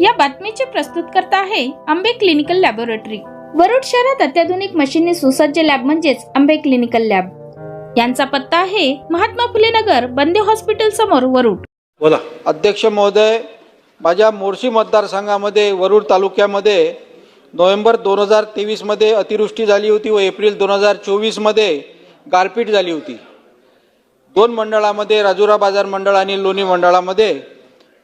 या बातमीचे प्रस्तुत करता आहे आंबे क्लिनिकल लॅबोरेटरी. वरुड शहरात अत्याधुनिक मशीनने सुसज्ज लॅब म्हणजेच आंबे क्लिनिकल लॅब. यांचा पत्ता आहे महात्मा फुले नगर बंदे हॉस्पिटल समोर वरुड. बोला. अध्यक्ष महोदय माझ्या मोर्शी मतदारसंघामध्ये वरुड तालुक्यामध्ये नोव्हेंबर दोन हजार तेवीसमध्ये अतिवृष्टी झाली होती व एप्रिल दोन हजार चोवीसमध्ये गारपीट झाली होती. दोन मंडळामध्ये राजुरा बाजार मंडळ आणि लोणी मंडळामध्ये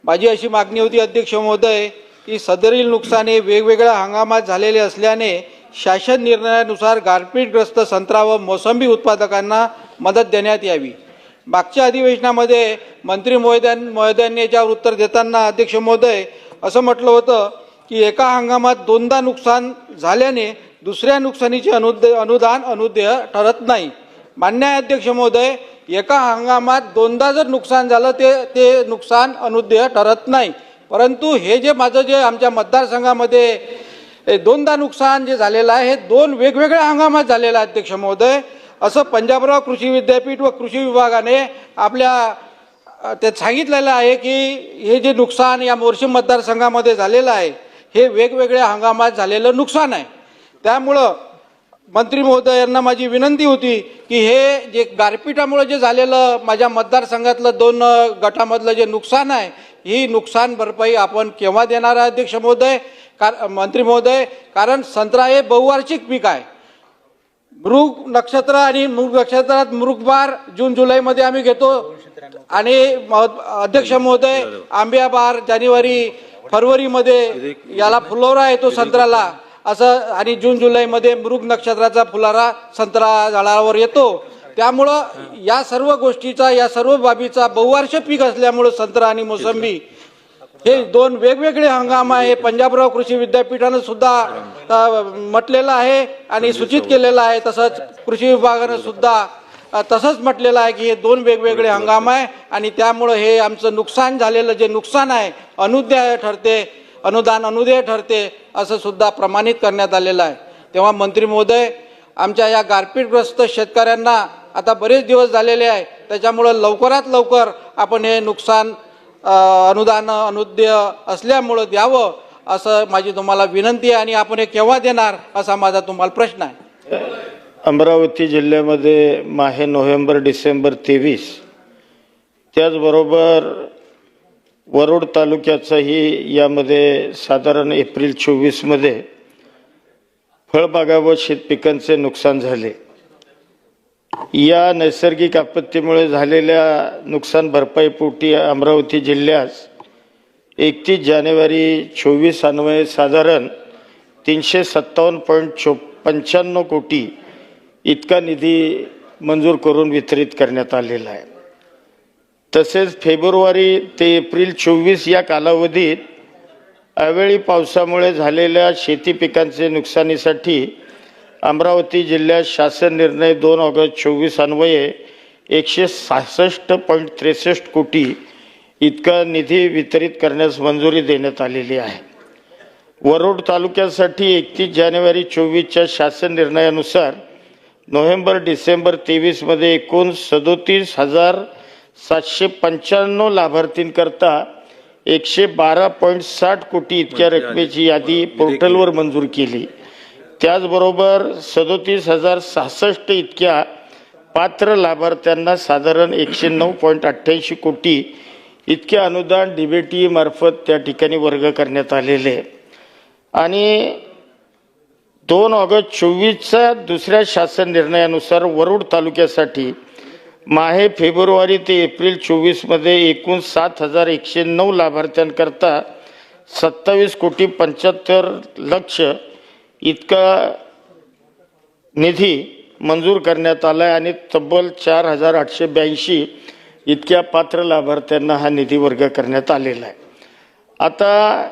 माझी अशी मागणी होती अध्यक्ष महोदय की सदरील नुकसाने वेगवेगळ्या हंगामात झालेले असल्याने शासन निर्णयानुसार गारपीटग्रस्त संत्रा व मोसंबी उत्पादकांना मदत देण्यात यावी. मागच्या अधिवेशनामध्ये मंत्री महोदयां महोदयांनी याच्यावर उत्तर देताना अध्यक्ष महोदय असं म्हटलं होतं की एका हंगामात दोनदा नुकसान झाल्याने दुसऱ्या नुकसानीचे अनुद अनुदान अनुदेय ठरत नाही. मान्य अध्यक्ष महोदय एका हंगामात दोनदा जर नुकसान झालं ते ते नुकसान अनुदेय ठरत नाही. परंतु हे जे माझं जे आमच्या मतदारसंघामध्ये दोनदा नुकसान जे झालेलं आहे हे दोन वेगवेगळ्या हंगामात झालेलं आहे अध्यक्ष महोदय. असं पंजाबराव कृषी विद्यापीठ व कृषी विभागाने आपल्या त्यात सांगितलेलं आहे की हे जे नुकसान या मोर्शी मतदारसंघामध्ये झालेलं आहे हे वेगवेगळ्या हंगामात झालेलं नुकसान आहे. त्यामुळं मंत्री महोदयांना माझी विनंती होती की हे जे गारपिटामुळे जे झालेलं माझ्या मतदारसंघातलं दोन गटामधलं जे नुकसान आहे ही नुकसान भरपाई आपण केव्हा देणार आहे अध्यक्ष महोदय? कार मंत्री महोदय कारण संत्रा हे बहुवार्षिक पीक आहे. मृग नक्षत्र आणि मृग नक्षत्रात मृगबार जून जुलैमध्ये आम्ही घेतो. आणि अध्यक्ष महोदय आंब्याबार जानेवारी फरवरीमध्ये याला फुलोरा येतो संत्र्याला. असं आणि जून जुलैमध्ये मृग नक्षत्राचा फुलारा संत्रा झाडावर येतो. त्यामुळं या सर्व गोष्टीचा या सर्व बाबीचा बहुवर्ष पीक असल्यामुळं संत्रा आणि मोसंबी हे दोन वेगवेगळे हंगाम आहे. पंजाबराव कृषी विद्यापीठानं सुद्धा म्हटलेलं आहे आणि सूचित केलेलं आहे. तसंच कृषी विभागानं सुद्धा तसंच म्हटलेलं आहे की हे दोन वेगवेगळे हंगाम आहे आणि त्यामुळं हे आमचं नुकसान झालेलं जे नुकसान आहे अनुद्याय ठरते. अनुदान अनुदेय ठरते असं सुद्धा प्रमाणित करण्यात आलेलं आहे. तेव्हा मंत्री महोदय आमच्या या गारपीटग्रस्त शेतकऱ्यांना आता बरेच दिवस झालेले आहे त्याच्यामुळं लवकरात लवकर आपण हे नुकसान अनुदान अनुद्य असल्यामुळं द्यावं असं माझी तुम्हाला विनंती आहे आणि आपण हे केव्हा देणार असा माझा तुम्हाला प्रश्न आहे. अमरावती जिल्ह्यामध्ये माहे नोव्हेंबर डिसेंबर तेवीस त्याचबरोबर वरोड तालुक्याचाही यामध्ये साधारण एप्रिल चोवीसमध्ये फळबागा व शेतपिकांचे नुकसान झाले. या नैसर्गिक आपत्तीमुळे झालेल्या नुकसान भरपाईपोटी अमरावती जिल्ह्यास एकतीस जानेवारी चोवीस अन्वये साधारण तीनशे सत्तावन्न पॉईंट चो पंच्याण्णव कोटी इतका निधी मंजूर करून वितरित करण्यात आलेला आहे. तसेच फेब्रुवारी ते एप्रिल चोवीस या कालावधीत अवेळी पावसामुळे झालेल्या शेती पिकांचे नुकसानीसाठी अमरावती जिल्ह्यात शासन निर्णय दोन ऑगस्ट चोवीस अन्वये एकशे सहासष्ट पॉईंट त्रेसष्ट कोटी इतका निधी वितरित करण्यास मंजुरी देण्यात आलेली आहे. वरुड तालुक्यासाठी एकतीस जानेवारी चोवीसच्या शासन निर्णयानुसार नोव्हेंबर डिसेंबर तेवीसमध्ये एकूण सदोतीस हजार सातशे पंच्याण्णव लाभार्थींकरता एकशे बारा पॉईंट साठ कोटी इतक्या रकमेची यादी पोर्टलवर मंजूर केली. त्याचबरोबर सदोतीस हजार सहासष्ट इतक्या पात्र लाभार्थ्यांना साधारण एकशे नऊ पॉईंट अठ्ठ्याऐंशी कोटी इतके अनुदान डीबीटी मार्फत त्या ठिकाणी वर्ग करण्यात आलेले. आणि दोन ऑगस्ट चोवीसच्या दुसऱ्या शासन निर्णयानुसार वरुड तालुक्यासाठी माहे फेब्रुवारी ते एप्रिल चोवीसमध्ये एकूण सात हजार एकशे नऊ लाभार्थ्यांकरता सत्तावीस कोटी पंच्याहत्तर लक्ष इतका निधी मंजूर करण्यात आला आहे आणि तब्बल चार हजार आठशे ब्याऐंशी इतक्या पात्र लाभार्थ्यांना हा निधी वर्ग करण्यात आलेला आहे. आता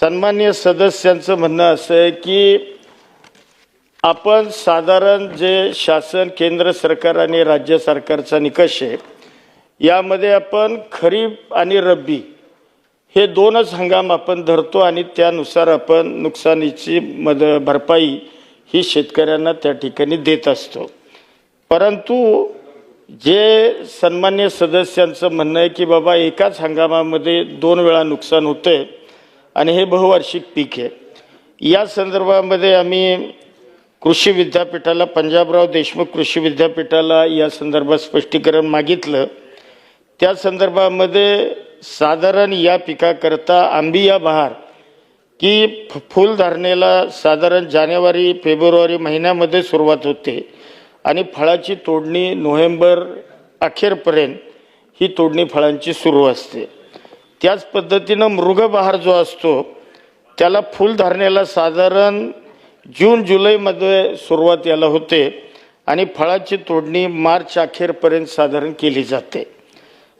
सन्मान्य सदस्यांचं म्हणणं असं आहे की आपण साधारण जे शासन केंद्र सरकार आणि राज्य सरकारचा निकष आहे यामध्ये आपण खरीप आणि रब्बी हे दोनच हंगाम आपण धरतो आणि त्यानुसार आपण नुकसानीची मद भरपाई ही शेतकऱ्यांना त्या ठिकाणी देत असतो. परंतु जे सन्मान्य सदस्यांचं म्हणणं आहे की बाबा एकाच हंगामामध्ये दोन वेळा नुकसान होतंय आणि हे बहुवार्षिक पीक आहे. या संदर्भामध्ये आम्ही कृषी विद्यापीठाला पंजाबराव देशमुख कृषी विद्यापीठाला या संदर्भात स्पष्टीकरण मागितलं. त्या संदर्भामध्ये साधारण या पिकाकरता आंबिया बहार की फ- फुलधारणेला साधारण जानेवारी फेब्रुवारी महिन्यामध्ये सुरुवात होते आणि फळाची तोडणी नोव्हेंबर अखेरपर्यंत ही तोडणी फळांची सुरू असते. त्याच पद्धतीनं मृगबहार जो असतो त्याला फुलधारणेला साधारण जून जुलैमध्ये सुरुवात याला होते आणि फळाची तोडणी मार्च अखेरपर्यंत साधारण केली जाते.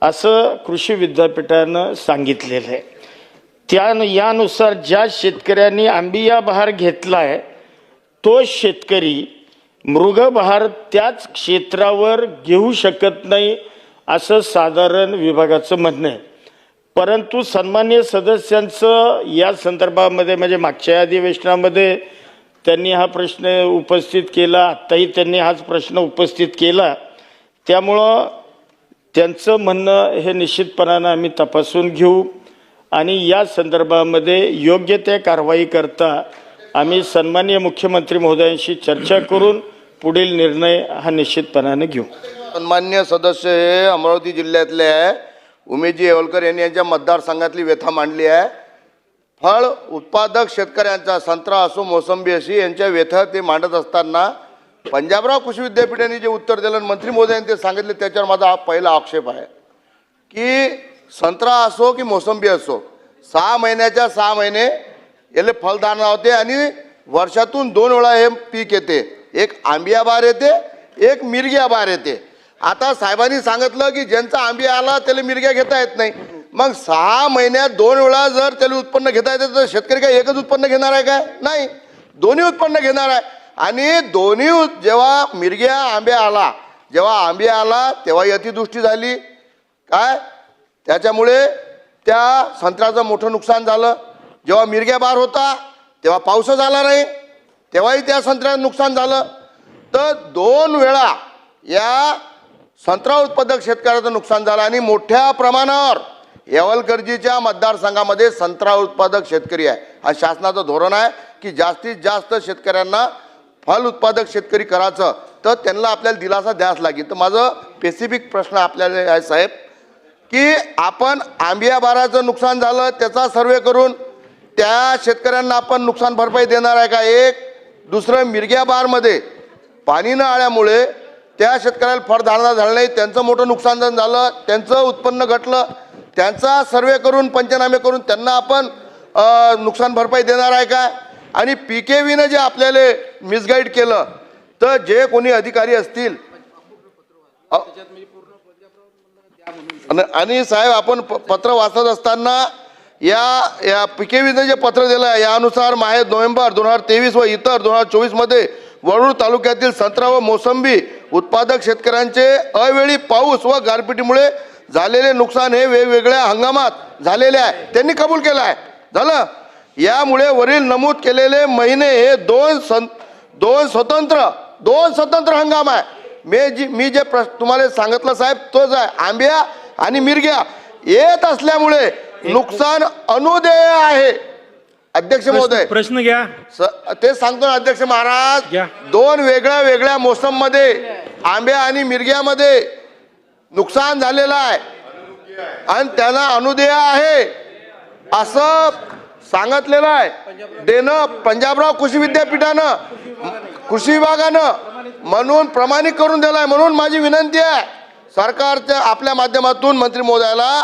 असं कृषी विद्यापीठानं सांगितलेलं आहे. त्या यानुसार ज्या शेतकऱ्यांनी आंबिया बहार घेतला आहे तो शेतकरी मृगबहार त्याच क्षेत्रावर घेऊ शकत नाही असं साधारण विभागाचं म्हणणं आहे. परंतु सन्मान्य सदस्यांचं या संदर्भामध्ये म्हणजे मागच्या अधिवेशनामध्ये त्यांनी हा प्रश्न उपस्थित केला आत्ताही त्यांनी हाच प्रश्न उपस्थित केला. त्यामुळं त्यांचं म्हणणं हे निश्चितपणानं आम्ही तपासून घेऊ आणि या संदर्भामध्ये योग्य त्या कारवाई करता आम्ही सन्माननीय मुख्यमंत्री महोदयांशी चर्चा करून पुढील निर्णय हा निश्चितपणानं घेऊ. सन्मान्य सदस्य हे अमरावती जिल्ह्यातले आहे. उमेशजी येवलकर यांनी यांच्या मतदारसंघातली व्यथा मांडली आहे. फळ उत्पादक शेतकऱ्यांचा संत्रा असो मोसंबी अशी यांच्या व्यथा ते मांडत असताना पंजाबराव कृषी विद्यापीठाने जे उत्तर दिलं मंत्री मंत्री महोदयांनी ते सांगितले त्याच्यावर माझा हा पहिला आक्षेप आहे. की संत्रा असो की मोसंबी असो सहा महिन्याच्या सहा महिने याला फलधारणा होते आणि वर्षातून दोन वेळा हे पीक येते. एक आंबिया बार येते एक मिरग्या बार येते. आता साहेबांनी सांगितलं की ज्यांचा आंबिया आला त्याला मिरग्या घेता येत नाही. मग सहा महिन्यात दोन वेळा जर त्याला उत्पन्न घेता येतं तर शेतकरी काय एकच उत्पन्न घेणार आहे काय? नाही. दोन्ही उत्पन्न घेणार आहे. आणि दोन्ही जेव्हा मिरग्या आंब्या आला जेव्हा आंबे आला तेव्हाही अतिदृष्टी झाली. काय? त्याच्यामुळे त्या संत्र्याचं मोठं नुकसान झालं. जेव्हा मिरग्या बार होता तेव्हा पाऊस झाला नाही. तेव्हाही त्या संत्र्याचं नुकसान झालं. तर दोन वेळा या संत्रा उत्पादक शेतकऱ्याचं नुकसान झालं आणि मोठ्या प्रमाणावर येवलकरजीच्या मतदारसंघामध्ये संत्रा उत्पादक शेतकरी आहे. हा शासनाचं धोरण आहे की जास्तीत जास्त शेतकऱ्यांना फल उत्पादक शेतकरी करायचं. तर त्यांना आपल्याला दिलासा द्यास लागेल. तर माझं स्पेसिफिक प्रश्न आपल्याला आहे साहेब की आपण आंबिया बाराचं नुकसान झालं त्याचा सर्वे करून त्या शेतकऱ्यांना आपण नुकसान भरपाई देणार आहे का? एक. दुसरं मिरग्या बारमध्ये पाणी न आल्यामुळे त्या शेतकऱ्याला फळधारणा झालं नाही. त्यांचं मोठं नुकसान झालं. त्यांचं उत्पन्न घटलं. त्यांचा सर्वे करून पंचनामे करून त्यांना आपण नुकसान भरपाई देणार आहे का? आणि पीकेवीनं जे आपल्याला मिसगाईड केलं तर जे कोणी अधिकारी असतील आणि- साहेब आपण प- पत्र वाचत असताना या या पिकेवीनं जे पत्र दिलं आहे यानुसार माहे नोव्हेंबर दोन हजार तेवीस व इतर दोन हजार चोवीसमध्ये वरुड तालुक्यातील संत्रा व मोसंबी उत्पादक शेतकऱ्यांचे अवेळी पाऊस व गारपिटीमुळे झालेले नुकसान हे वेगवेगळ्या हंगामात झालेले आहे. त्यांनी कबूल केलं आहे. झालं? यामुळे वरील नमूद केलेले महिने हे दोन सं दोन स्वतंत्र दोन स्वतंत्र हंगाम आहे. मी जी मी जे प्रश्न तुम्हाला सांगितलं साहेब तोच आहे. आंब्या आणि मिरग्या येत असल्यामुळे नुकसान अनुदेय आहे. अध्यक्ष महोदय. प्रश्न घ्या. स- ते सांगतो ना अध्यक्ष महाराज. दोन वेगळ्या वेगळ्या मोसममध्ये आंब्या आणि मिरग्यामध्ये नुकसान झालेलं आहे. आणि त्यांना अनुदेय आहे असं सांगितलेलं आहे. देणं पंजाबराव कृषी विद्यापीठानं कृषी विभागानं म्हणून प्रमाणित करून दिलं आहे म्हणून माझी विनंती आहे सरकारच्या आपल्या माध्यमातून मंत्री मोदयाला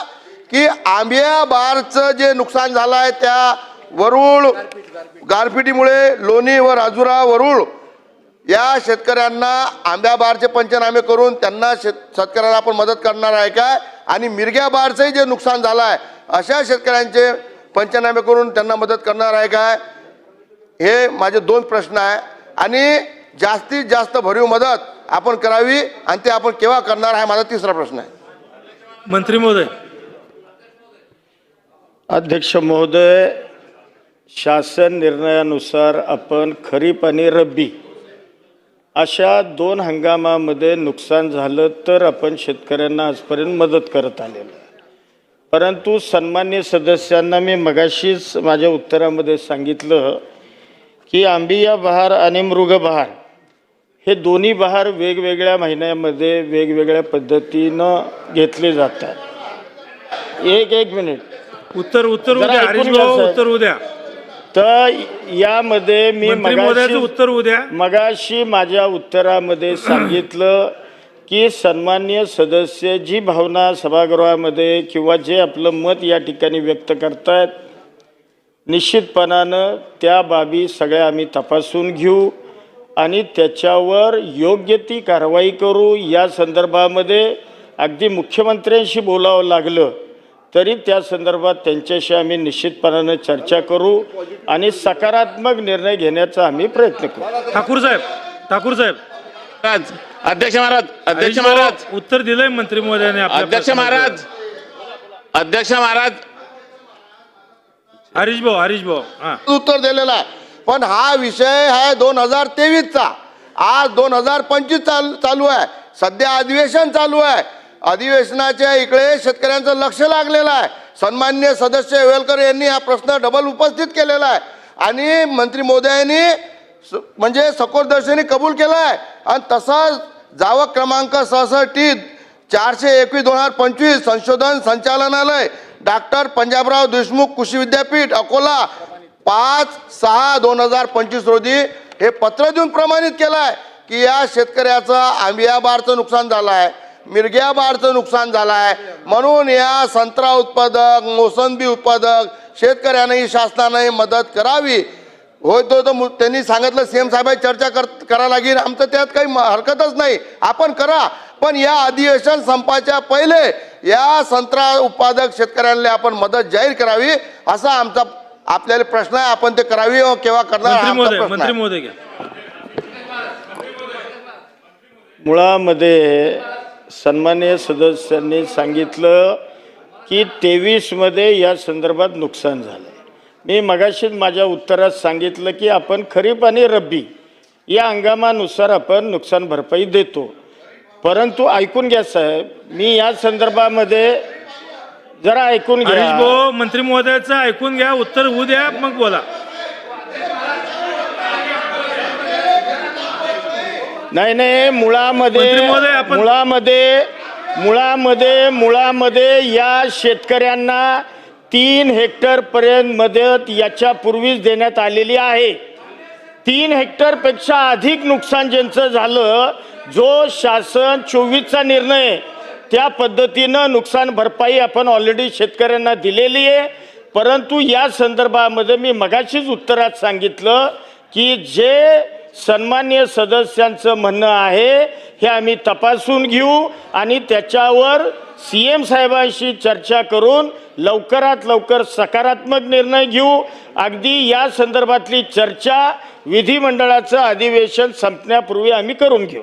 की आंबिया बारचं जे नुकसान झालं आहे त्या वरुळ गारपिटीमुळे लोणी व राजुरा वरुळ या शेतकऱ्यांना आंब्या बारचे पंचनामे करून त्यांना शेत शेतकऱ्यांना आपण मदत करणार आहे काय आणि मिरग्या बारचंही जे नुकसान झालं आहे अशा शेतकऱ्यांचे पंचनामे करून त्यांना मदत करणार आहे काय हे माझे दोन प्रश्न आहे. आणि जास्तीत जास्त भरीव मदत आपण करावी आणि ते आपण केव्हा करणार आहे माझा तिसरा प्रश्न आहे. मंत्री महोदय. अध्यक्ष महोदय शासन निर्णयानुसार आपण खरीप आणि रब्बी अशा दोन हंगामामध्ये नुकसान झालं तर आपण शेतकऱ्यांना आजपर्यंत मदत करत आलेलो परंतु सन्मान्य सदस्यांना मी मगाशीच माझ्या उत्तरामध्ये सांगितलं की आंबिया बहार आणि मृग बहार हे दोन्ही बहार वेगवेगळ्या महिन्यामध्ये वेगवेगळ्या पद्धतीनं घेतले जातात. एक एक मिनिट. उत्तर उत्तर उद्या. उत्तर उद्या. तर यामध्ये मी मगाशी उत्तर उद्या. मगाशी माझ्या उत्तरामध्ये सांगितलं की सन्मान्य सदस्य जी भावना सभागृहामध्ये किंवा जे आपलं मत या ठिकाणी व्यक्त करतायत निश्चितपणानं त्या बाबी सगळ्या आम्ही तपासून घेऊ आणि त्याच्यावर योग्य ती कारवाई करू. या संदर्भामध्ये अगदी मुख्यमंत्र्यांशी बोलावं लागलं. तरी त्या संदर्भात त्यांच्याशी आम्ही निश्चितपणानं चर्चा करू आणि सकारात्मक निर्णय घेण्याचा आम्ही प्रयत्न करू. ठाकूर साहेब ठाकूर साहेब. अध्यक्ष महाराज अध्यक्ष महाराज. उत्तर दिलंय मंत्री महोदयाने आपल्या अध्यक्ष. महाराज अध्यक्ष महाराज. हरीश भाऊ हरीश भाऊ हा. उत्तर दिलेलं आहे. पण हा विषय आहे दोन हजार तेवीसचा. आज दोन हजार पंचवीस चाल चालू आहे. सध्या अधिवेशन चालू आहे. अधिवेशनाच्या इकडे शेतकऱ्यांचं लक्ष लागलेलं आहे. सन्मान्य सदस्य वेलकर यांनी हा प्रश्न डबल उपस्थित केलेला आहे. आणि मंत्री मोदयांनी स- म्हणजे सकोरदर्शनी कबूल केला आहे. आणि तसाच जावक क्रमांक सहसष्ट टी चारशे एकवीस दोन हजार पंचवीस संशोधन संचालनालय डॉक्टर पंजाबराव देशमुख कृषी विद्यापीठ अकोला पाच सहा दोन हजार पंचवीस रोजी हे पत्र देऊन प्रमाणित केलं आहे की या शेतकऱ्याचं आंबिया बारचं नुकसान झालं आहे. मिरग्या बारचं नुकसान झालं आहे म्हणून या संत्रा उत्पादक मोसंबी उत्पादक शेतकऱ्यांनाही शासनाने मदत करावी. होय तो तर मु- त्यांनी सांगितलं सीएम साहेबांची चर्चा कर करा लागेल आमचं त्यात काही हरकतच नाही. आपण करा. पण या अधिवेशन संपाच्या पहिले या संत्रा उत्पादक शेतकऱ्यांना आपण मदत जाहीर करावी असा आमचा आपल्याला प्रश्न आहे. आपण ते करावी व केव्हा करणार हा मुळामध्ये सन्मान्य सदस्यांनी सांगितलं की तेवीसमध्ये या संदर्भात नुकसान झालं मी मगाशीच माझ्या उत्तरात सांगितलं की आपण खरीप आणि रब्बी या हंगामानुसार आपण नुकसान भरपाई देतो. परंतु ऐकून घ्या साहेब मी या संदर्भामध्ये जरा ऐकून घ्या. भाऊ मंत्री महोदयाचं ऐकून घ्या उत्तर होऊ द्या मग बोला. नाही नाही मुळामध्ये मुळामध्ये मुळामध्ये मुळामध्ये या शेतकऱ्यांना तीन हेक्टर पर्यंत मदत याच्या पूर्वीच देण्यात आलेली आहे. तीन हेक्टरपेक्षा अधिक नुकसान ज्यांचं झालं जो शासन चोवीसचा निर्णय त्या पद्धतीनं नुकसान भरपाई आपण ऑलरेडी शेतकऱ्यांना दिलेली आहे. परंतु या संदर्भामध्ये मी मगाशीच उत्तरात सांगितलं की जे सन्मान्य सदस्यांचं म्हणणं आहे हे आम्ही तपासून घेऊ आणि त्याच्यावर सी एम साहेबांशी चर्चा करून लवकरात लवकर सकारात्मक निर्णय घेऊ. अगदी या संदर्भातली चर्चा विधिमंडळाचं अधिवेशन संपण्यापूर्वी आम्ही करून घेऊ.